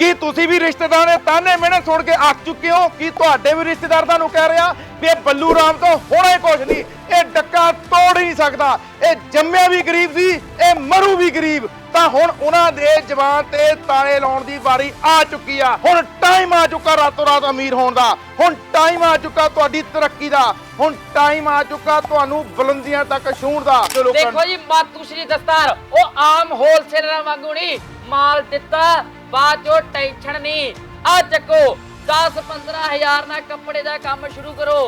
ਕੀ ਤੁਸੀਂ ਵੀ ਰਿਸ਼ਤੇਦਾਰਾਂ ਦੇ ਤਾਨੇ ਮਿਹਣੇ ਸੁਣ ਕੇ ਅੱਕ ਚੁੱਕੇ ਹੋ? ਕੀ ਤੁਹਾਡੇ ਵੀ ਰਿਸ਼ਤੇਦਾਰ ਤੁਹਾਨੂੰ ਕਹਿ ਰਿਹਾ ਵੀ ਇਹ ਬੱਲੂ ਰਾਮ ਤੋਂ ਹੋਣਾ ਹੀ ਕੁਝ ਨਹੀਂ? ਇਹ ਡੱਕਾ ਤੋੜ ਹੀ ਨਹੀਂ ਸਕਦਾ। ਇਹ ਜੰਮਿਆ ਵੀ ਗਰੀਬ ਸੀ, ਇਹ ਮਰੂ ਵੀ ਗਰੀਬ। ਤਾਂ ਹੁਣ ਉਹਨਾਂ ਦੇ ਜਵਾਨ ਤੇ ਤਾਲੇ ਲਾਉਣ ਦੀ ਵਾਰੀ ਆ ਚੁੱਕੀ ਆ। ਹੁਣ ਟਾਈਮ ਆ ਚੁੱਕਾ ਰਾਤੋਂ ਰਾਤ ਅਮੀਰ ਹੋਣ ਦਾ। ਹੁਣ ਟਾਈਮ ਆ ਚੁੱਕਾ ਤੁਹਾਡੀ ਤਰੱਕੀ ਦਾ। ਹੁਣ ਟਾਈਮ ਆ ਚੁੱਕਾ ਤੁਹਾਨੂੰ ਬੁਲੰਦੀਆਂ ਤੱਕ ਛੂਹਣ ਦਾ। ਤੇ ਲੋਕਾਂ ਨੂੰ- ਦੇਖੋ ਜੀ ਮਾਤੂ ਸ਼੍ਰੀ ਦਸਤਾਰ, ਉਹ ਆਮ ਹੋਲਸੇਲਰਾਂ ਵਾਂਗੂ ਨਹੀਂ। ਮਾਲ ਦਿੱਤਾ ਬਾਅਦ ਚੋਂ ਟੈਨਸ਼ਨ ਨਹੀਂ ਆ ਚੱਕੋ 10 15000 ਨਾਲ ਕੱਪੜੇ ਦਾ ਕੰਮ ਸ਼ੁਰੂ ਕਰੋ।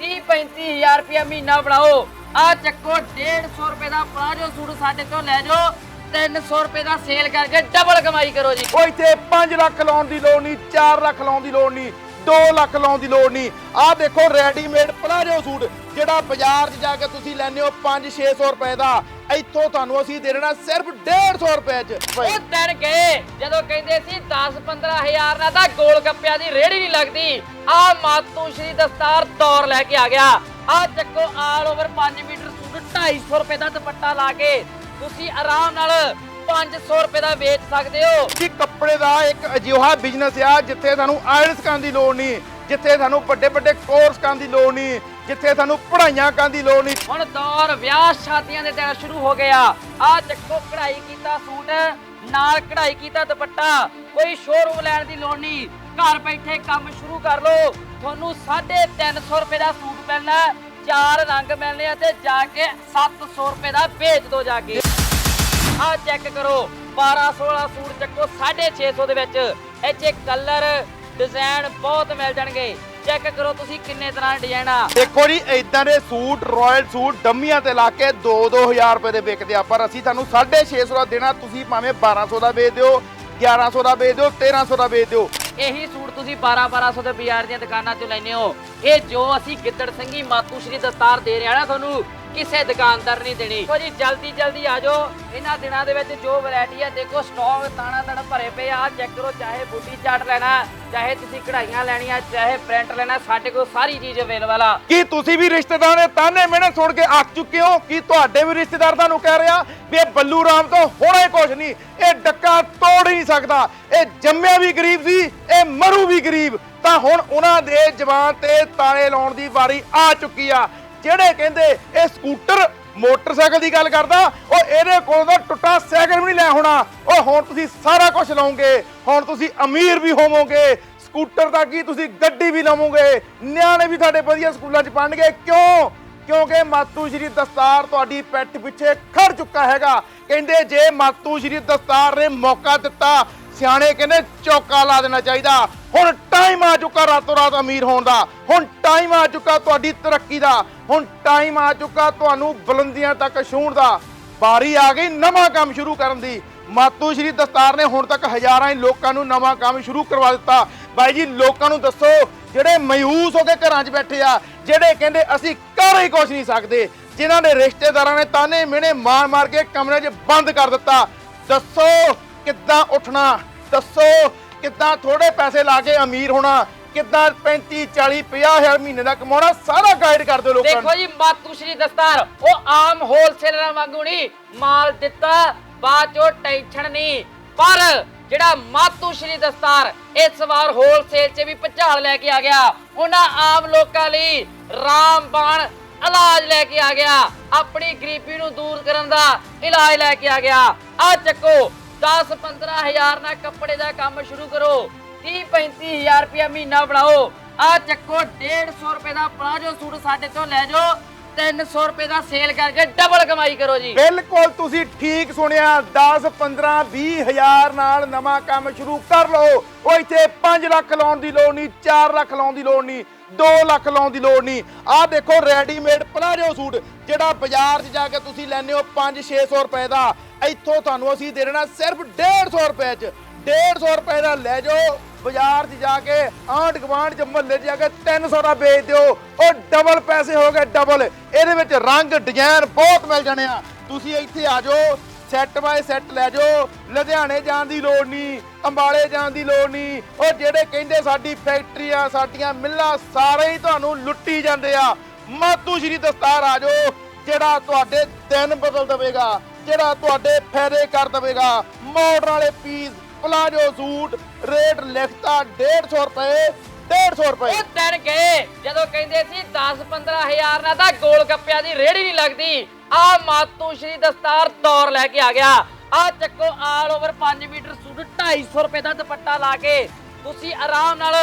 30 35000 ਰੁਪਇਆ ਮਹੀਨਾ ਬਣਾਓ। ਆ ਚੱਕੋ 150 ਰੁਪਏ ਦਾ ਪਲਾਜੋ ਸੂਟ ਸਾਡੇ ਤੋਂ ਲੈ ਜਾਓ। 300 ਰੁਪਏ ਦਾ ਸੇਲ ਕਰਕੇ ਡਬਲ ਕਮਾਈ ਕਰੋ ਜੀ। ਉਹ ਇੱਥੇ 5 ਲੱਖ ਲਾਉਣ ਦੀ ਲੋੜ ਨਹੀਂ 4 ਲੱਖ ਲਾਉਣ ਦੀ ਲੋੜ ਨਹੀਂ 2 ਲੱਖ ਲਾਉਣ ਦੀ ਲੋੜ ਨਹੀਂ। ਆਹ ਦੇਖੋ ਰੈਡੀਮੇਡ ਪਲਾਜੋ ਸੂਟ, ਜਿਹੜਾ ਬਾਜ਼ਾਰ 'ਚ ਜਾ ਕੇ ਤੁਸੀਂ ਲੈਂਦੇ ਹੋ 5-600 ਰੁਪਏ ਦਾ। ਇੱਥੋਂ ਤੁਹਾਨੂੰ ਅਸੀਂ ਦੇ ਦੇਣਾ ਸਿਰਫ 150 ਰੁਪਏ 'ਚ। ਉਹ ਦਿਨ ਗਏ, ਜਦੋਂ ਕਹਿੰਦੇ ਸੀ 10 15000 ਨਾਲ ਤਾਂ ਗੋਲ ਗੱਪਿਆਂ ਦੀ ਰੇੜੀ ਨਹੀਂ ਲੱਗਦੀ। ਆ ਮਾਤੂ ਸ਼੍ਰੀ ਦਸਤਾਰ ਦੌਰ ਲੈ ਕੇ ਆ ਗਿਆ। ਆ ਚੱਕੋ ਆਲ ਓਵਰ 5 ਮੀਟਰ ਸੂਟ 250 ਰੁਪਏ ਦਾ ਦੁਪੱਟਾ ਲਾ ਕੇ ਤੁਸੀਂ ਆਰਾਮ ਨਾਲ 500 ਰੁਪਏ ਦਾ ਵੇਚ ਸਕਦੇ ਹੋ। ਕਿ ਕੱਪੜੇ ਦਾ ਇੱਕ ਅਜਿਹਾ ਬਿਜ਼ਨਸ ਆ ਜਿੱਥੇ ਤੁਹਾਨੂੰ ਆਇਲਸ ਕਰਨ ਦੀ ਲੋੜ ਨਹੀਂ ਜਿੱਥੇ ਤੁਹਾਨੂੰ ਵੱਡੇ ਵੱਡੇ ਕੋਰਸ ਕਰਨ ਦੀ ਲੋੜ ਨਹੀਂ ਜਿੱਥੇ ਤੁਹਾਨੂੰ ਪੜ੍ਹਾਈਆਂ ਕਰਨ ਦੀ ਲੋੜ ਨਹੀਂ। ਹੁਣ ਦੌਰ ਵਿਆਹ ਸ਼ਾਦੀਆਂ ਦੇ ਦਿਨ ਸ਼ੁਰੂ ਹੋ ਗਿਆ। ਆ ਚੱਕੋ ਕਢਾਈ ਕੀਤਾ ਸੂਟ ਨਾਲ ਕਢਾਈ ਕੀਤਾ ਦੁਪੱਟਾ। ਕੋਈ ਸ਼ੋਰੂਮ ਲੈਣ ਦੀ ਲੋੜ ਨਹੀਂ। ਘਰ ਬੈਠੇ ਕੰਮ ਸ਼ੁਰੂ ਕਰ ਲਓ। ਤੁਹਾਨੂੰ 350 ਰੁਪਏ ਦਾ ਸੂਟ ਮਿਲਣਾ। ਚਾਰ ਰੰਗ ਮਿਲਣੇ ਆ ਤੇ ਜਾ ਕੇ 700 ਰੁਪਏ ਦਾ ਵੇਚ ਦੋ ਜਾ ਕੇ। ਆ ਚੈੱਕ ਕਰੋ। 12 16 ਸੂਟ ਚੱਕੋ 650 ਦੇ ਵਿੱਚ। ਇਹ 'ਚ ਕਲਰ ਡਿਜ਼ਾਈਨ ਬਹੁਤ ਮਿਲ ਜਾਣਗੇ। ਚੈੱਕ ਕਰੋ ਤੁਸੀਂ ਕਿੰਨੇ ਤਰ੍ਹਾਂ ਦੇ ਡਿਜ਼ਾਈਨ ਆ। ਦੇਖੋ ਜੀ ਇਦਾਂ ਦੇ ਸੂਟ ਰਾਇਲ ਸੂਟ ਡੰਮੀਆਂ ਤੇ ਲਾ ਕੇ 2-2000 ਰੁਪਏ ਦੇ ਵਿਕਦੇ ਆ। ਪਰ ਅਸੀਂ ਤੁਹਾਨੂੰ 650 ਦਾ ਦੇਣਾ ਤੁਸੀਂ ਭਾਵੇਂ 1200 ਦਾ ਵੇਚ ਦਿਓ 1100 ਦਾ ਵੇਚ ਦਿਓ 1300 ਦਾ ਵੇਚ ਦਿਓ। ਇਹੀ ਸੂਟ ਤੁਸੀਂ 12 1200 ਦੇ ਬਾਜ਼ਾਰ ਦੀਆਂ ਦੁਕਾਨਾਂ 'ਚੋਂ ਲੈਨੇ ਹੋ। ਇਹ ਜੋ ਅਸੀਂ ਗਿੱਦੜ ਸਿੰਘੀ ਮਾਤੂ ਸ਼੍ਰੀ ਦਸਤਾਰ ਦੇ ਰਿਹਾ ਨਾ ਤੁਹਾਨੂੰ ਕਿਸੇ ਦੁਕਾਨਦਾਰ ਨਹੀਂ ਦੇਣੀ। ਦੇਖੋ ਜੀ, ਜਲਦੀ ਜਲਦੀ ਆ ਜਾਓ। ਇਹਨਾਂ ਦਿਨਾਂ ਦੇ ਵਿੱਚ ਜੋ ਵੈਰਾਈਟੀ ਆ, ਦੇਖੋ ਸਟਾਕ ਤਾਣਾ ਤਣ ਭਰੇ ਪਏ ਆ। ਚੈੱਕ ਕਰੋ, ਚਾਹੇ ਬੁੱਢੀ ਚਾਟ ਲੈਣਾ, ਚਾਹੇ ਤੁਸੀਂ ਕਢਾਈਆਂ ਲੈਣੀਆਂ, ਚਾਹੇ ਪ੍ਰਿੰਟ ਲੈਣਾ, ਸਾਡੇ ਕੋਲ ਸਾਰੀ ਚੀਜ਼ ਅਵੇਲੇਬਲ ਆ। ਕੀ ਤੁਸੀਂ ਵੀ ਰਿਸ਼ਤੇਦਾਰਾਂ ਦੇ ਤਾਨੇ ਮਿਹਣੇ ਸੁਣ ਕੇ ਅੱਕ ਚੁੱਕੇ ਹੋ? ਕੀ ਤੁਹਾਡੇ ਵੀ ਰਿਸ਼ਤੇਦਾਰ ਤੁਹਾਨੂੰ ਕਹਿ ਰਿਹਾ ਵੀ ਇਹ ਬੱਲੂ ਰਾਮ ਤੋਂ ਹੋਣਾ ਹੀ ਕੁਝ ਨਹੀਂ? ਇਹ ਡੱਕਾ ਤੋੜ ਹੀ ਨਹੀਂ ਸਕਦਾ। ਇਹ ਜੰਮਿਆ ਵੀ ਗਰੀਬ ਸੀ, ਇਹ ਮਰੂ ਵੀ ਗਰੀਬ। ਤਾਂ ਹੁਣ ਉਹਨਾਂ ਦੇ ਜਵਾਨ ਤੇ ਤਾਲੇ ਲਾਉਣ ਦੀ ਵਾਰੀ ਆ ਚੁੱਕੀ ਆ। ਜਿਹੜੇ ਕਹਿੰਦੇ ਇਹ ਸਕੂਟਰ ਮੋਟਰਸਾਈਕਲ ਦੀ ਗੱਲ ਕਰਦਾ, ਉਹ ਇਹਦੇ ਕੋਲ ਤਾਂ ਟੁੱਟਾ ਸਾਈਕਲ ਵੀ ਨਹੀਂ ਲੈ ਹੋਣਾ। ਉਹ ਹੁਣ ਤੁਸੀਂ ਸਾਰਾ ਕੁਝ ਲਾਉਂਗੇ, ਹੁਣ ਤੁਸੀਂ ਅਮੀਰ ਵੀ ਹੋਵੋਗੇ, ਸਕੂਟਰ ਦਾ ਕੀ ਤੁਸੀਂ ਗੱਡੀ ਵੀ ਲਵੋਗੇ, ਨਿਆਣੇ ਵੀ ਤੁਹਾਡੇ ਵਧੀਆ ਸਕੂਲਾਂ 'ਚ ਪੜ੍ਹਨਗੇ। ਕਿਉਂ? ਕਿਉਂਕਿ ਮਾਤੂ ਸ਼੍ਰੀ ਦਸਤਾਰ ਤੁਹਾਡੀ ਪਿੱਠ ਪਿੱਛੇ ਖੜ ਚੁੱਕਾ ਹੈਗਾ। ਕਹਿੰਦੇ ਜੇ ਮਾਤੂ ਸ਼੍ਰੀ ਦਸਤਾਰ ਨੇ ਮੌਕਾ ਦਿੱਤਾ ਸਿਆਣੇ ਕਹਿੰਦੇ ਚੌਕਾ ਲਾ ਦੇਣਾ ਚਾਹੀਦਾ। ਹੁਣ ਟਾਈਮ ਆ ਚੁੱਕਾ ਰਾਤੋਂ ਰਾਤ ਅਮੀਰ ਹੋਣ ਦਾ। ਹੁਣ ਟਾਈਮ ਆ ਚੁੱਕਾ ਤੁਹਾਡੀ ਤਰੱਕੀ ਦਾ। ਹੁਣ ਟਾਈਮ ਆ ਚੁੱਕਾ ਤੁਹਾਨੂੰ ਬੁਲੰਦੀਆਂ ਤੱਕ ਛੂਹਣ ਦਾ। ਬਾਰੀ ਆ ਗਈ ਨਵਾਂ ਕੰਮ ਸ਼ੁਰੂ ਕਰਨ ਦੀ। ਮਾਤੂ ਸ਼੍ਰੀ ਦਸਤਾਰ ਨੇ ਹੁਣ ਤੱਕ ਹਜ਼ਾਰਾਂ ਹੀ ਲੋਕਾਂ ਨੂੰ ਨਵਾਂ ਕੰਮ ਸ਼ੁਰੂ ਕਰਵਾ ਦਿੱਤਾ। ਬਾਈ ਜੀ, ਲੋਕਾਂ ਨੂੰ ਦੱਸੋ, ਜਿਹੜੇ ਮਾਯੂਸ ਹੋ ਕੇ ਘਰਾਂ 'ਚ ਬੈਠੇ ਆ, ਜਿਹੜੇ ਕਹਿੰਦੇ ਅਸੀਂ ਕਰ ਹੀ ਕੁਝ ਨਹੀਂ ਸਕਦੇ, ਜਿਨ੍ਹਾਂ ਦੇ ਰਿਸ਼ਤੇਦਾਰਾਂ ਨੇ ਤਾਨੇ ਮਿਹਣੇ ਮਾਰ ਮਾਰ ਕੇ ਕਮਰੇ 'ਚ ਬੰਦ ਕਰ ਦਿੱਤਾ। ਦੱਸੋ ਕਿੱਦਾਂ ਉੱਠਣਾ? ਦੱਸੋ ਕਿੱਦਾਂ ਥੋੜੇ ਪੈਸੇ ਲਾ ਕੇ ਅਮੀਰ ਹੋਣਾ? ਕਿੱਦਾਂ 35 40 50 ਹਜ਼ਾਰ ਮਹੀਨੇ ਦਾ ਕਮਾਉਣਾ? ਸਾਰਾ ਗਾਈਡ ਕਰ ਦਿਓ ਲੋਕਾਂ ਨੂੰ। ਦੇਖੋ ਜੀ ਮਾਤੂ ਸ਼੍ਰੀ ਦਸਤਾਰ। ਉਹ ਆਮ ਹੋਲਸੇਲਰਾਂ ਵਾਂਗੂ ਨਹੀਂ ਮਾਲ ਦਿੱਤਾ ਬਾਅਦ ਚੋਂ ਟੈਨਸ਼ਨ ਨਹੀਂ। ਪਰ ਜਿਹੜਾ ਮਾਤੂ ਸ਼੍ਰੀ ਦਸਤਾਰ ਇਸ ਵਾਰ ਹੋਲਸੇਲ 'ਚ ਵੀ ਭੁਚਾਲ ਲੈ ਕੇ ਆ ਗਿਆ। ਉਹਨਾਂ ਆਮ ਲੋਕਾਂ ਲਈ ਰਾਮਬਾਣ ਇਲਾਜ ਲੈ ਕੇ ਆ ਗਿਆ। ਆਪਣੀ ਗਰੀਬੀ ਨੂੰ ਦੂਰ ਕਰਨ ਦਾ ਇਲਾਜ ਲੈ ਕੇ ਆ ਗਿਆ। ਆ ਚੱਕੋ 10 15000 ਨਾਲ ਕੱਪੜੇ ਦਾ ਕੰਮ ਸ਼ੁਰੂ ਕਰੋ। 30 35000 ਰੁਪਇਆ ਮਹੀਨਾ ਬਣਾਓ। ਆ ਚੱਕੋ 150 ਰੁਪਏ ਦਾ ਪਲਾਜੋ ਸੂਟ ਸਾਡੇ ਤੋਂ ਲੈ ਜਾਓ। 300 ਰੁਪਏ ਦਾ ਸੇਲ ਕਰਕੇ ਡਬਲ ਕਮਾਈ ਕਰੋ ਜੀ। ਬਿਲਕੁਲ, ਤੁਸੀਂ ਠੀਕ ਸੁਣਿਆ। 10 15 20 ਹਜ਼ਾਰ ਨਾਲ ਨਵਾਂ ਕੰਮ ਸ਼ੁਰੂ ਕਰ ਲਓ। ਉਹ ਇੱਥੇ 5 ਲੱਖ ਲਾਉਣ ਦੀ ਲੋੜ ਨਹੀਂ 4 ਲੱਖ ਲਾਉਣ ਦੀ ਲੋੜ ਨਹੀਂ। 2 ਲੱਖ ਲਾਉਣ ਦੀ ਲੋੜ ਨਹੀਂ। ਆਹ ਦੇਖੋ ਰੈਡੀਮੇਡ ਪਲਾਜੋ ਸੂਟ, ਜਿਹੜਾ ਬਾਜ਼ਾਰ 'ਚ ਜਾ ਕੇ ਤੁਸੀਂ ਲੈਂਦੇ ਹੋ 5 600 ਰੁਪਏ ਦਾ। ਇੱਥੋਂ ਤੁਹਾਨੂੰ ਅਸੀਂ ਦੇ ਦੇਣਾ ਸਿਰਫ 150 ਰੁਪਏ 'ਚ। 150 ਰੁਪਏ ਦਾ ਲੈ ਜਾਓ, ਬਾਜ਼ਾਰ 'ਚ ਜਾ ਕੇ ਆਂਢ ਗੁਆਂਢ 'ਚ ਮੁਹੱਲੇ 'ਚ ਜਾ ਕੇ 300 ਦਾ ਵੇਚ ਦਿਓ। ਉਹ ਡਬਲ ਪੈਸੇ ਹੋ ਗਏ ਡਬਲ ਇਹਦੇ ਵਿੱਚ ਰੰਗ ਡਿਜ਼ਾਈਨ ਬਹੁਤ ਮਿਲ ਜਾਣੇ ਆ। ਤੁਸੀਂ ਇੱਥੇ ਆ ਜਾਓ ਸੈੱਟ ਬਾਏ ਸੈੱਟ ਲੈ ਜਾਓ। ਲੁਧਿਆਣੇ ਜਾਣ ਦੀ ਲੋੜ ਨਹੀਂ, ਅੰਬਾਲੇ ਜਾਣ ਦੀ ਲੋੜ ਨਹੀਂ। ਉਹ ਜਿਹੜੇ ਕਹਿੰਦੇ ਸਾਡੀ ਫੈਕਟਰੀਆਂ, ਸਾਡੀਆਂ ਮਿੱਲਾਂ ਸਾਰੇ ਹੀ ਤੁਹਾਨੂੰ ਲੁੱਟੀ ਜਾਂਦੇ ਆ। ਮਾਤੂ ਸ਼੍ਰੀ ਦਸਤਾਰ ਆ ਜਾਓ, ਜਿਹੜਾ ਤੁਹਾਡੇ ਦਿਨ ਬਦਲ ਦੇਵੇਗਾ, ਜਿਹੜਾ ਤੁਹਾਡੇ ਫਾਇਦੇ ਕਰ ਦੇਵੇਗਾ। ਮਾਡਰਨ ਵਾਲੇ ਪੀਸ ਪਲਾਜੋ ਸੂਟ ਰੇਟ ਲਿਖਤਾ 150 ਰੁਪਏ 150 ਰੁਪਏ। ਉਹ ਦਿਨ ਗਏ, ਜਦੋਂ ਕਹਿੰਦੇ ਸੀ 10 15000 ਨਾਲ ਤਾਂ ਗੋਲ ਗੱਪਿਆਂ ਦੀ ਰੇੜੀ ਨਹੀਂ ਲੱਗਦੀ। ਆ ਮਾਤੂ ਸ਼੍ਰੀ ਦਸਤਾਰ ਦੌਰ ਲੈ ਕੇ ਆ ਗਿਆ। ਆ ਚੱਕੋ ਆਲ ਓਵਰ 5 ਮੀਟਰ ਸੂਟ 250 ਰੁਪਏ ਦਾ ਦੁਪੱਟਾ ਲਾ ਕੇ ਤੁਸੀਂ ਆਰਾਮ ਨਾਲ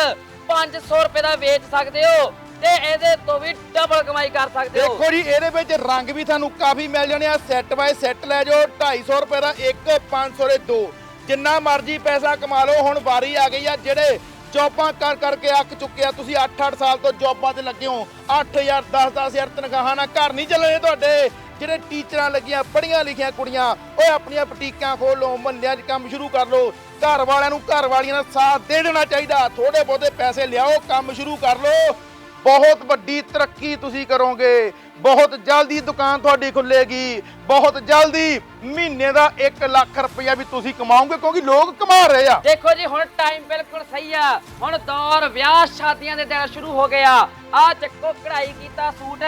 500 ਰੁਪਏ ਦਾ ਵੇਚ ਸਕਦੇ ਹੋ ਤੇ ਇਹਦੇ ਤੋਂ ਵੀ ਡਬਲ ਕਮਾਈ ਕਰ ਸਕਦੇ ਹੋ। ਦੇਖੋ ਜੀ, ਇਹਦੇ ਵਿੱਚ ਰੰਗ ਵੀ ਤੁਹਾਨੂੰ ਕਾਫੀ ਮਿਲ ਜਾਣੇ ਆ। ਸੈੱਟ ਬਾਏ ਸੈੱਟ ਲੈ ਜਾਓ 250 ਰੁਪਏ ਦਾ ਇੱਕ 500 ਦੇ ਦੋ। ਜਿੰਨਾ ਮਰਜ਼ੀ ਪੈਸਾ ਕਮਾ ਲਓ, ਹੁਣ ਵਾਰੀ ਆ ਗਈ ਆ, ਜਿਹੜੇ ਜੌਬਾਂ ਕਰ ਕਰਕੇ ਅੱਕ ਚੁੱਕੇ ਆ। ਤੁਸੀਂ 8-8 ਸਾਲ ਤੋਂ ਜੌਬਾਂ ਤੇ ਲੱਗੇ ਹੋ। 8000 10-10000 ਤਨਖਾਹਾਂ ਨਾਲ ਘਰ ਨਹੀਂ ਚੱਲਣੇ ਤੁਹਾਡੇ। ਜਿਹੜੇ ਟੀਚਰਾਂ ਲੱਗੀਆਂ, ਪੜ੍ਹੀਆਂ ਲਿਖੀਆਂ ਕੁੜੀਆਂ, ਓਏ ਆਪਣੀਆਂ ਬੁਟੀਕਾਂ ਖੋਲ ਲਓ ਮਹੱਲਿਆਂ 'ਚ ਕੰਮ ਸ਼ੁਰੂ ਕਰ ਲਓ। ਘਰ ਵਾਲਿਆਂ ਨੂੰ ਘਰ ਵਾਲੀਆਂ ਦਾ ਸਾਥ ਦੇ ਦੇਣਾ ਚਾਹੀਦਾ। ਥੋੜੇ ਬਹੁਤੇ ਪੈਸੇ ਲਿਆਓ, ਕੰਮ ਸ਼ੁਰੂ ਕਰ ਲਓ। ਬਹੁਤ ਵੱਡੀ ਤਰੱਕੀ ਤੁਸੀਂ ਕਰੋਗੇ। ਬਹੁਤ ਜਲਦੀ ਦੁਕਾਨ ਤੁਹਾਡੀ ਖੁੱਲੇਗੀ। ਬਹੁਤ ਜਲਦੀ ਮਹੀਨੇ ਦਾ 1 ਲੱਖ ਰੁਪਇਆ ਵੀ ਤੁਸੀਂ ਕਮਾਓਗੇ, ਕਿਉਂਕਿ ਲੋਕ ਕਮਾ ਰਹੇ ਆ। ਦੇਖੋ ਜੀ, ਹੁਣ ਟਾਈਮ ਬਿਲਕੁਲ ਸਹੀ ਆ। ਹੁਣ ਦੌਰ, ਵਿਆਹ, ਸ਼ਾਦੀਆਂ ਦੇ ਦਿਨ ਸ਼ੁਰੂ ਹੋ ਗਿਆ ਆ। ਚੱਕੋ, ਕਢਾਈ ਕੀਤਾ ਸੂਟ।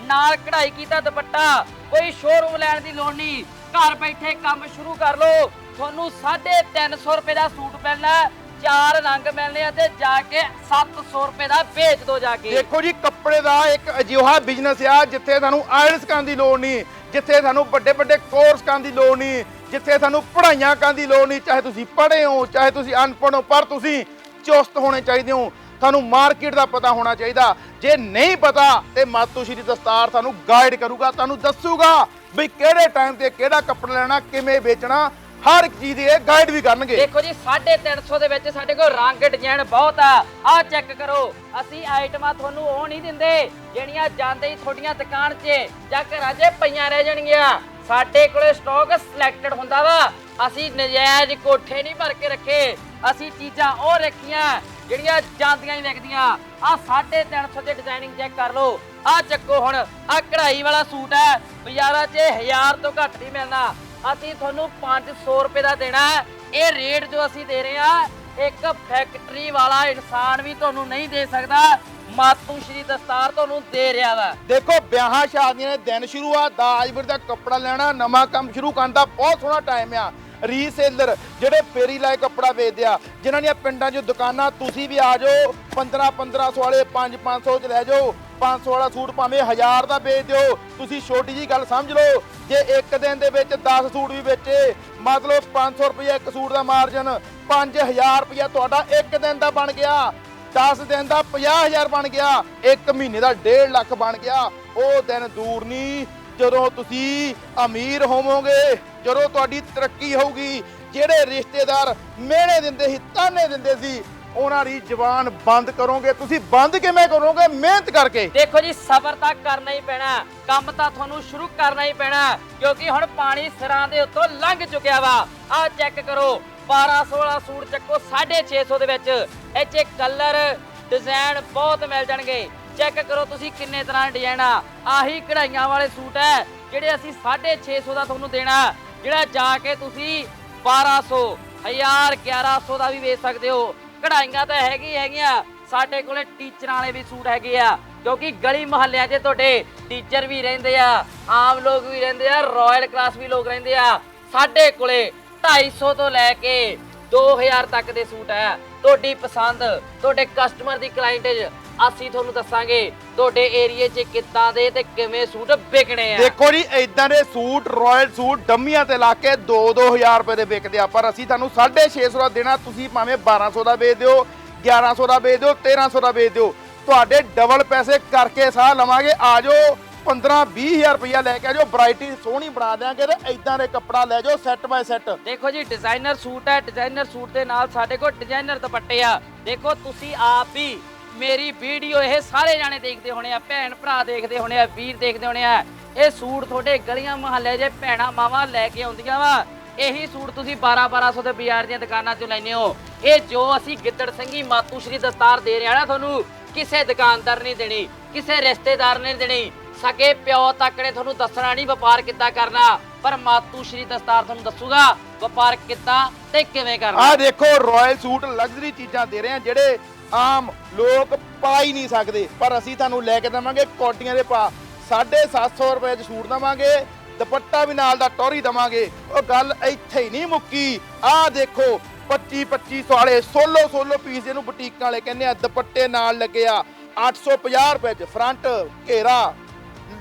ਨਾਲ ਕਢਾਈ ਕੀਤਾ ਦੁਪੱਟਾ। ਕੋਈ ਸ਼ੋਰੂਮ ਲੈਣ ਦੀ ਲੋੜ ਨਹੀਂ। ਘਰ ਬੈਠੇ ਕੰਮ ਸ਼ੁਰੂ ਕਰ ਲਓ। ਤੁਹਾਨੂੰ 350 ਰੁਪਏ ਦਾ ਸੂਟ ਮਿਲਣਾ ਚਾਰ ਰੰਗ ਮਿਲਣੇ ਆ ਤੇ ਜਾ ਕੇ 700 ਰੁਪਏ ਦਾ ਵੇਚ ਦੋ ਜਾ ਕੇ। ਦੇਖੋ ਜੀ, ਕੱਪੜੇ ਦਾ ਇੱਕ ਅਜਿਹਾ ਬਿਜ਼ਨਸ ਆ ਜਿੱਥੇ ਤੁਹਾਨੂੰ ਆਇਲਸ ਕਰਨ ਦੀ ਲੋੜ ਨਹੀਂ, ਜਿੱਥੇ ਤੁਹਾਨੂੰ ਵੱਡੇ ਵੱਡੇ ਕੋਰਸ ਕਰਨ ਦੀ ਲੋੜ ਨਹੀਂ, ਜਿੱਥੇ ਤੁਹਾਨੂੰ ਪੜ੍ਹਾਈਆਂ ਕਰਨ ਦੀ ਲੋੜ ਨਹੀਂ, ਚਾਹੇ ਤੁਸੀਂ ਪੜ੍ਹੇ ਹੋ, ਚਾਹੇ ਤੁਸੀਂ ਅਨਪੜ੍ਹ ਹੋ, ਪਰ ਤੁਸੀਂ ਚੁਸਤ ਹੋਣੇ ਚਾਹੀਦੇ ਹੋ। ਤੁਹਾਨੂੰ ਮਾਰਕੀਟ ਦਾ ਪਤਾ ਹੋਣਾ ਚਾਹੀਦਾ। ਜੇ ਨਹੀਂ ਪਤਾ, ਤੇ ਮਾਤੂ ਸ਼੍ਰੀ ਦਸਤਾਰ ਤੁਹਾਨੂੰ ਗਾਈਡ ਕਰੂਗਾ, ਤੁਹਾਨੂੰ ਦੱਸੂਗਾ ਵੀ ਕਿਹੜੇ ਟਾਈਮ ਤੇ ਕਿਹੜਾ ਕੱਪੜਾ ਲੈਣਾ, ਕਿਵੇਂ ਵੇਚਣਾ। ਹਰ ਇੱਕ ਚੀਜ਼ ਦੀ ਇਹ ਗਾਈਡ ਵੀ ਕਰਨਗੇ। ਦੇਖੋ ਜੀ 350 ਦੇ ਵਿੱਚ ਸਾਡੇ ਕੋਲ ਰੰਗ ਡਿਜ਼ਾਈਨ ਬਹੁਤ ਆ। ਆਹ ਚੈੱਕ ਕਰੋ, ਅਸੀਂ ਆਈਟਮਾਂ ਤੁਹਾਨੂੰ ਉਹ ਨਹੀਂ ਦਿੰਦੇ, ਜਿਹੜੀਆਂ ਜਾਂਦੇ ਹੀ ਤੁਹਾਡੀਆਂ ਦੁਕਾਨ 'ਚ ਜਾਂ ਘਰਾਂ 'ਚ ਪਈਆਂ ਰਹਿ ਜਾਣਗੀਆਂ। ਸਾਡੇ ਕੋਲੇ ਸਟਾਕ ਸਿਲੈਕਟਡ ਹੁੰਦਾ ਵਾ। ਅਸੀਂ ਨਜਾਇਜ਼ ਕੋਠੇ ਨਹੀਂ ਭਰ ਕੇ ਰੱਖੇ। ਅਸੀਂ ਚੀਜ਼ਾਂ ਉਹ ਰੱਖੀਆਂ ਜਿਹੜੀਆਂ ਜਾਂਦੀਆਂ ਹੀ ਵਿਕਦੀਆਂ। ਆ 350 ਦੇ ਡਿਜ਼ਾਈਨਿੰਗ ਚੈੱਕ ਕਰ ਲਓ। ਆ ਚੱਕੋ ਹੁਣ ਆ ਕਢਾਈ ਵਾਲਾ ਸੂਟ ਹੈ। ਬਾਜ਼ਾਰਾਂ 'ਚ 1000 ਤੋਂ ਘੱਟ ਨਹੀਂ ਮਿਲਣਾ। ਅਸੀਂ ਤੁਹਾਨੂੰ 500 ਰੁਪਏ ਦਾ ਦੇਣਾ ਹੈ। ਇਹ ਰੇਟ ਜੋ ਅਸੀਂ ਦੇ ਰਹੇ ਆ ਇੱਕ ਫੈਕਟਰੀ ਵਾਲਾ ਇਨਸਾਨ ਵੀ ਤੁਹਾਨੂੰ ਨਹੀਂ ਦੇ ਸਕਦਾ। ਮਾਤੂ ਸ਼੍ਰੀ ਦਸਤਾਰ ਤੁਹਾਨੂੰ ਦੇ ਰਿਹਾ ਵਾ। ਦੇਖੋ, ਵਿਆਹਾਂ ਸ਼ਾਦੀਆਂ ਦੇ ਦਿਨ ਸ਼ੁਰੂ ਆ ਦਾਜ ਵੀਰ ਦਾ ਕੱਪੜਾ ਲੈਣਾ, ਨਵਾਂ ਕੰਮ ਸ਼ੁਰੂ ਕਰਨ ਦਾ ਬਹੁਤ ਸੋਹਣਾ ਟਾਈਮ ਆ। ਰੀਸੇਲਰ ਜਿਹੜੇ ਫੇਰੀ ਲਾਇਕ ਕੱਪੜਾ ਵੇਚਦੇ ਆ, ਜਿਨ੍ਹਾਂ ਦੀਆਂ ਪਿੰਡਾਂ 'ਚ ਦੁਕਾਨਾਂ, ਤੁਸੀਂ ਵੀ ਆ ਜਾਓ 15 1500 ਵਾਲੇ 5 500 ਚ ਲੈ ਜਾਓ 500 ਵਾਲਾ ਸੂਟ ਭਾਵੇਂ 1000 ਦਾ ਵੇਚ ਦਿਓ, ਤੁਸੀਂ ਛੋਟੀ ਜੀ ਗੱਲ ਸਮਝ ਲਓ, ਜੇ ਇੱਕ ਦਿਨ ਦੇ ਵਿੱਚ 10 ਸੂਟ ਵੀ ਵੇਚੇ, ਮਤਲਬ 500 ਰੁਪਏ ਇੱਕ ਸੂਟ ਦਾ ਮਾਰਜਨ 5000 ਰੁਪਏ ਤੁਹਾਡਾ ਇੱਕ ਦਿਨ ਦਾ ਬਣ ਗਿਆ 10 ਦਿਨ ਦਾ 50000 ਬਣ ਗਿਆ, ਇੱਕ ਮਹੀਨੇ ਦਾ 1.5 ਲੱਖ ਬਣ ਗਿਆ, ਉਹ ਦਿਨ ਦੂਰ ਨਹੀਂ, ਜਦੋਂ ਤੁਸੀਂ ਅਮੀਰ ਹੋਵੋਗੇ। ਜਦੋਂ ਤੁਹਾਡੀ ਤਰੱਕੀ ਹੋਊਗੀ, ਜਿਹੜੇ ਰਿਸ਼ਤੇਦਾਰ ਮਿਹਣੇ ਦਿੰਦੇ ਸੀ, ਤਾਨੇ ਦਿੰਦੇ ਸੀ, ਉਹਨਾਂ ਦੀ ਜ਼ੁਬਾਨ ਬੰਦ ਕਰੋਗੇ। ਤੁਸੀਂ ਬੰਦ ਕਿਵੇਂ ਕਰੋਗੇ? ਮਿਹਨਤ ਕਰਕੇ। ਦੇਖੋ ਜੀ, ਸਬਰ ਤਾਂ ਕਰਨਾ ਹੀ ਪੈਣਾ, ਕੰਮ ਤਾਂ ਤੁਹਾਨੂੰ ਸ਼ੁਰੂ ਕਰਨਾ ਹੀ ਪੈਣਾ, ਕਿਉਂਕਿ ਹੁਣ ਪਾਣੀ ਸਿਰਾਂ ਦੇ ਉੱਤੋਂ ਲੰਘ ਚੁੱਕਿਆ ਵਾ। ਆਹ ਚੈੱਕ ਕਰੋ 1200 ਵਾਲਾ ਸੂਟ ਚੱਕੋ 650 ਦੇ ਵਿੱਚ। ਇਹ 'ਚ ਕਲਰ ਡਿਜ਼ਾਈਨ ਬਹੁਤ ਮਿਲ ਜਾਣਗੇ। ਚੈੱਕ ਕਰੋ ਤੁਸੀਂ ਕਿੰਨੇ ਤਰ੍ਹਾਂ ਦੇ ਡਿਜ਼ਾਈਨ ਆ। ਆਹੀ ਕਢਾਈਆਂ ਵਾਲੇ ਸੂਟ ਹੈ, ਜਿਹੜੇ ਅਸੀਂ 650 ਦਾ ਤੁਹਾਨੂੰ ਦੇਣਾ। ਜਿਹੜਾ ਜਾ ਕੇ ਤੁਸੀਂ 1200 1000 1100 ਦਾ ਵੀ ਵੇਚ ਸਕਦੇ ਹੋ। ਕਢਾਈਆਂ ਤਾਂ ਹੈਗੀ ਹੈਗੀਆਂ। ਸਾਡੇ ਕੋਲੇ ਟੀਚਰਾਂ ਵਾਲੇ ਵੀ ਸੂਟ ਹੈਗੇ ਆ ਕਿਉਂਕਿ ਗਲੀ ਮੁਹੱਲਿਆਂ 'ਚ ਤੁਹਾਡੇ ਟੀਚਰ ਵੀ ਰਹਿੰਦੇ ਆ, ਆਮ ਲੋਕ ਵੀ ਰਹਿੰਦੇ ਆ, ਰਾਇਲ ਕਲਾਸ ਵੀ ਲੋਕ ਰਹਿੰਦੇ ਆ। ਸਾਡੇ ਕੋਲੇ 250 ਤੋਂ ਲੈ ਕੇ 2000 ਤੱਕ ਦੇ ਸੂਟ ਹੈ। ਤੁਹਾਡੀ ਪਸੰਦ, ਤੁਹਾਡੇ ਕਸਟਮਰ ਦੀ ਕਲਾਇੰਟੇਜ ਅਸੀਂ ਤੁਹਾਨੂੰ ਦੱਸਾਂਗੇ ਤੁਹਾਡੇ ਏਰੀਏ 'ਚ ਕਿੱਦਾਂ ਦੇ ਤੇ ਕਿਵੇਂ ਸੂਟ ਵਿਕਣੇ ਆ। ਦੇਖੋ ਜੀ ਇਦਾਂ ਦੇ ਸੂਟ ਰਾਇਲ ਸੂਟ ਡੰਮੀਆਂ ਤੇ ਲਾ ਕੇ 2-2000 ਰੁਪਏ ਦੇ ਵਿਕਦੇ ਆ ਪਰ ਅਸੀਂ ਤੁਹਾਨੂੰ 650 ਦਾ ਦੇਣਾ ਤੁਸੀਂ ਭਾਵੇਂ 1200 ਦਾ ਵੇਚ ਦਿਓ 1100 ਦਾ ਵੇਚ ਦਿਓ 1300 ਦਾ ਵੇਚ ਦਿਓ। ਤੁਹਾਡੇ ਡਬਲ ਪੈਸੇ ਕਰਕੇ ਸਾਹ ਲਵਾਂਗੇ ਆ ਜਾਓ 15-20000 ਰੁਪਇਆ ਲੈ ਕੇ ਆ ਜਾਓ ਵੈਰਾਈਟੀ ਸੋਹਣੀ ਬਣਾ ਦਿਆਂਗੇ ਤੇ ਇਦਾਂ ਦੇ ਕੱਪੜਾ ਲੈ ਜਾਓ ਸੈੱਟ ਬਾਏ ਸੈੱਟ ਦੇਖੋ ਜੀ ਡਿਜ਼ਾਈਨਰ ਸੂਟ ਹੈ ਡਿਜ਼ਾਈਨਰ ਸੂਟ ਦੇ ਨਾਲ ਸਾਡੇ ਕੋਲ ਡਿਜ਼ਾਈਨਰ ਦੁਪੱਟੇ ਆ। ਦੇਖੋ ਤੁਸੀਂ ਆਪ ਵੀ ਮੇਰੀ ਵੀਡੀਓ ਇਹ ਸਾਰੇ ਜਾਣੇ ਦੇਖਦੇ ਹੋਣੇ ਆ, ਭੈਣ ਭਰਾ ਦੇਖਦੇ ਹੋਣੇ ਆ, ਵੀਰ ਦੇਖਦੇ ਹੋਣੇ ਆ। ਇਹ ਸੂਟ ਤੁਹਾਡੇ ਗਲੀਆਂ ਮੁਹੱਲੇ 'ਚ ਭੈਣਾ ਮਾਵਾਂ ਲੈ ਕੇ ਆਉਂਦੀਆਂ ਵਾ। ਇਹੀ ਸੂਟ ਤੁਸੀਂ 12 1200 ਦੇ ਬਾਜ਼ਾਰ ਦੀਆਂ ਦੁਕਾਨਾਂ 'ਚੋਂ ਲੈਨੇ ਹੋ। ਇਹ ਜੋ ਅਸੀਂ ਗਿੱਦੜ ਸਿੰਘੀ ਮਾਤੂ ਸ਼੍ਰੀ ਦਸਤਾਰ ਦੇ ਰਿਹਾ ਨਾ ਤੁਹਾਨੂੰ, ਕਿਸੇ ਦੁਕਾਨਦਾਰ ਨੇ ਦੇਣੀ, ਕਿਸੇ ਰਿਸ਼ਤੇਦਾਰ ਨੇ ਦੇਣੀ। ਸਕੇ ਪਿਓ ਤੱਕ ਨੇ ਤੁਹਾਨੂੰ ਦੱਸਣਾ ਨਹੀਂ ਵਪਾਰ ਕਿੱਦਾਂ ਕਰਨਾ, ਪਰ ਮਾਤੂ ਸ਼੍ਰੀ ਦਸਤਾਰ ਤੁਹਾਨੂੰ ਦੱਸੂਗਾ ਵਪਾਰ ਕਿੱਦਾਂ ਤੇ ਕਿਵੇਂ ਕਰਨਾ। ਆਹ ਦੇਖੋ ਰਾਇਲ ਸੂਟ ਲਗਜ਼ਰੀ ਚੀਜ਼ਾਂ ਦੇ ਰਹੇ ਆ, ਜਿਹੜੇ ਆਮ ਲੋਕ ਪਾ ਹੀ ਨਹੀਂ ਸਕਦੇ, ਪਰ ਅਸੀਂ ਤੁਹਾਨੂੰ ਲੈ ਕੇ ਦੇਵਾਂਗੇ ਕੋਟੀਆਂ ਦੇ ਪਾ 750 ਰੁਪਏ ਚ ਸੂਟ ਦਵਾਂਗੇ, ਦੁਪੱਟਾ ਵੀ ਨਾਲ ਦਾ ਟੋਰੀ ਦਵਾਂਗੇ। ਉਹ ਗੱਲ ਇੱਥੇ ਹੀ ਨਹੀਂ ਮੁੱਕੀ। ਆਹ ਦੇਖੋ 25 2500 ਵਾਲੇ 16 16 ਪੀਸ ਇਹਨੂੰ ਬੁਟੀਕਾਂ ਵਾਲੇ ਕਹਿੰਦੇ ਆ, ਦੁਪੱਟੇ ਨਾਲ ਲੱਗੇ ਆ 850 ਰੁਪਏ ਚ, ਫਰੰਟ, ਘੇਰਾ,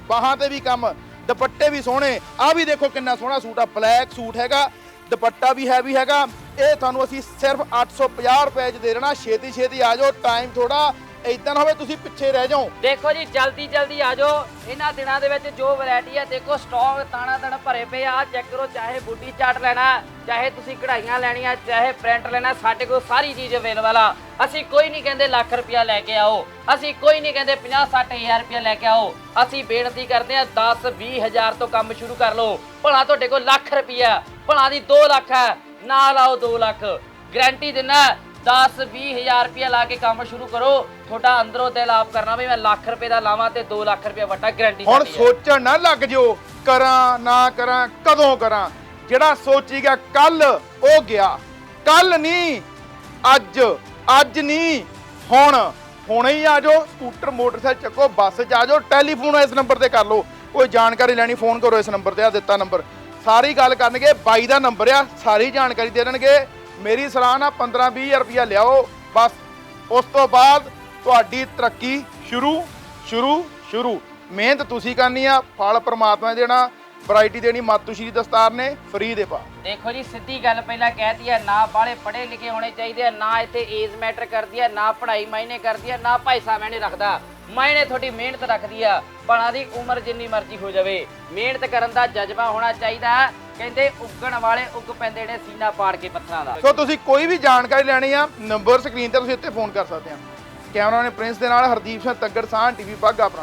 ਬਾਹਾਂ ਤੇ ਵੀ ਕੰਮ, ਦੁਪੱਟੇ ਵੀ ਸੋਹਣੇ। ਆ ਵੀ ਦੇਖੋ ਕਿੰਨਾ ਸੋਹਣਾ ਸੂਟ ਆ, ਬਲੈਕ ਸੂਟ ਹੈਗਾ। ਦੁਪੱਟਾ ਵੀ ਹੈਵੀ ਹੈਗਾ। ਇਹ ਤੁਹਾਨੂੰ ਅਸੀਂ ਸਿਰਫ 850 ਰੁਪਏ ਚ ਦੇ ਦੇਣਾ। ਛੇਤੀ ਛੇਤੀ ਆ ਜਾਓ ਟਾਈਮ ਥੋੜਾ ਇਦਾਂ ਨਾ ਹੋਵੇ, ਤੁਸੀਂ ਪਿੱਛੇ ਰਹਿ ਜਾਓ। ਦੇਖੋ ਜੀ, ਜਲਦੀ ਜਲਦੀ ਆ ਜਾਓ। ਇਹਨਾਂ ਦਿਨਾਂ ਦੇ ਵਿੱਚ ਜੋ ਵੈਰਾਈਟੀ ਹੈ ਦੇਖੋ ਸਟਾਕ ਤਾਣਾ ਤਾਣਾ ਭਰੇ ਪਏ ਆ। ਚੈੱਕ ਕਰੋ ਚਾਹੇ ਬੁੱਢੀ ਚਾਟ ਲੈਣਾ, ਚਾਹੇ ਤੁਸੀਂ ਕਢਾਈਆਂ ਲੈਣੀਆਂ, ਚਾਹੇ ਪ੍ਰਿੰਟ ਲੈਣਾ, ਸਾਡੇ ਕੋਲ ਸਾਰੀ ਚੀਜ਼ ਅਵੇਲੇਬਲ ਆ। ਅਸੀਂ ਕੋਈ ਨਹੀਂ ਕਹਿੰਦੇ ਲੱਖ ਰੁਪਇਆ ਲੈ ਕੇ ਆਓ। ਅਸੀਂ ਕੋਈ ਨਹੀਂ ਕਹਿੰਦੇ 50 60000 ਰੁਪਇਆ ਲੈ ਕੇ ਆਓ। ਅਸੀਂ ਬੇਨਤੀ ਕਰਦੇ ਆ 10 20000 ਤੋਂ ਕੰਮ ਸ਼ੁਰੂ ਕਰ ਲਓ। ਭਲਾ ਤੁਹਾਡੇ ਕੋਲ ਲੱਖ ਰੁਪਇਆ ਭਲਾ ਦੀ 2 ਲੱਖ ਹੈ ਨਾ ਲਾਓ 2 ਲੱਖ। ਗਾਰੰਟੀ ਦਿੰਨਾ 10 20000 ਰੁਪਇਆ ਲਾ ਕੇ ਕੰਮ ਸ਼ੁਰੂ ਕਰੋ। ਤੁਹਾਡਾ ਅੰਦਰੋਂ ਦਿਲ ਆਪ ਕਰਨਾ ਵੀ ਮੈਂ ਲੱਖ ਰੁਪਏ ਦਾ ਲਾਵਾਂ ਤੇ 2 ਲੱਖ ਰੁਪਇਆ ਵੱਟਾ ਗਾਰੰਟੀ ਹੁਣ ਸੋਚਣ ਨਾ ਲੱਗ ਜਿਓ ਕਰਾਂ ਨਾ ਕਰਾਂ ਕਦੋਂ ਕਰਾਂ। ਜਿਹੜਾ ਸੋਚੀ ਗਿਆ ਕੱਲ ਉਹ ਗਿਆ। ਕੱਲ ਨਹੀਂ ਅੱਜ ਅੱਜ ਨਹੀਂ ਹੁਣ। ਹੁਣੇ ਹੀ ਆ ਜਾਓ ਸਕੂਟਰ ਮੋਟਰਸਾਈਕਲ ਚੱਕੋ ਬੱਸ 'ਚ ਆ ਜਾਓ ਟੈਲੀਫੋਨ ਇਸ ਨੰਬਰ ਤੇ ਕਰ ਲਓ। ਕੋਈ ਜਾਣਕਾਰੀ ਲੈਣੀ, ਫੋਨ ਕਰੋ ਇਸ ਨੰਬਰ ਤੇ ਆ ਦਿੱਤਾ ਨੰਬਰ। ਸਾਰੀ ਗੱਲ ਕਰਨਗੇ, ਬਾਈ ਦਾ ਨੰਬਰ ਆ, ਸਾਰੀ ਜਾਣਕਾਰੀ ਦੇ ਦੇਣਗੇ। ਮੇਰੀ ਸਲਾਹ ਨਾ 15 20000 ਰੁਪਇਆ ਲਿਆਓ, ਬਸ। ਉਸ ਤੋਂ ਬਾਅਦ ਤੁਹਾਡੀ ਤਰੱਕੀ ਸ਼ੁਰੂ ਸ਼ੁਰੂ ਸ਼ੁਰੂ। ਮਿਹਨਤ ਤੁਸੀਂ ਕਰਨੀ ਆ, ਫਲ ਪਰਮਾਤਮਾ ਦੇਣਾ, ਵੈਰਾਈਟੀ ਦੇਣੀ, ਮਾਤੂ ਸ਼੍ਰੀ ਦਸਤਾਰ ਨੇ, ਫਰੀ ਦੇ ਪਾ। ਦੇਖੋ ਜੀ, ਸਿੱਧੀ ਗੱਲ ਪਹਿਲਾਂ ਕਹਿਤੀ ਹੈ ਨਾ ਬਾਲੇ ਪੜ੍ਹੇ ਲਿਖੇ ਹੋਣੇ ਚਾਹੀਦੇ ਆ, ਨਾ ਇੱਥੇ ਏਜ ਮੈਟਰ ਕਰਦੀ ਹੈ ਨਾ ਪੜ੍ਹਾਈ ਮਾਇਨੇ ਕਰਦੀ ਹੈ ਨਾ ਪੈਸਾ ਮੈਨੇ ਰੱਖਦਾ। ਮਾਇਨੇ ਤੁਹਾਡੀ ਮਿਹਨਤ ਰੱਖਦੀ ਆ ਬਣਾ ਦੀ ਉਮਰ ਜਿੰਨੀ ਮਰਜ਼ੀ ਹੋ ਜਾਵੇ। ਮਿਹਨਤ ਕਰਨ ਦਾ ਜਜ਼ਬਾ ਹੋਣਾ ਚਾਹੀਦਾ, ਕਹਿੰਦੇ ਉੱਗਣ ਵਾਲੇ ਉੱਗ ਪੈਂਦੇ ਨੇ ਸੀਨਾ ਪਾੜ ਕੇ ਪੱਥਰਾਂ ਦਾ। ਸੋ ਤੁਸੀਂ ਕੋਈ ਵੀ ਜਾਣਕਾਰੀ ਲੈਣੀ ਆ, ਨੰਬਰ ਸਕਰੀਨ ਤੇ ਤੁਸੀਂ ਇੱਥੇ ਫੋਨ ਕਰ ਸਕਦੇ ਆ। ਕੈਮਰਾਮੈਨ ਪ੍ਰਿੰਸ ਦੇ ਨਾਲ ਹਰਦੀਪ ਸਿੰਘ ਤੱਗੜ ਸਾਹ ਟੀਵੀ ਬਾਗਾ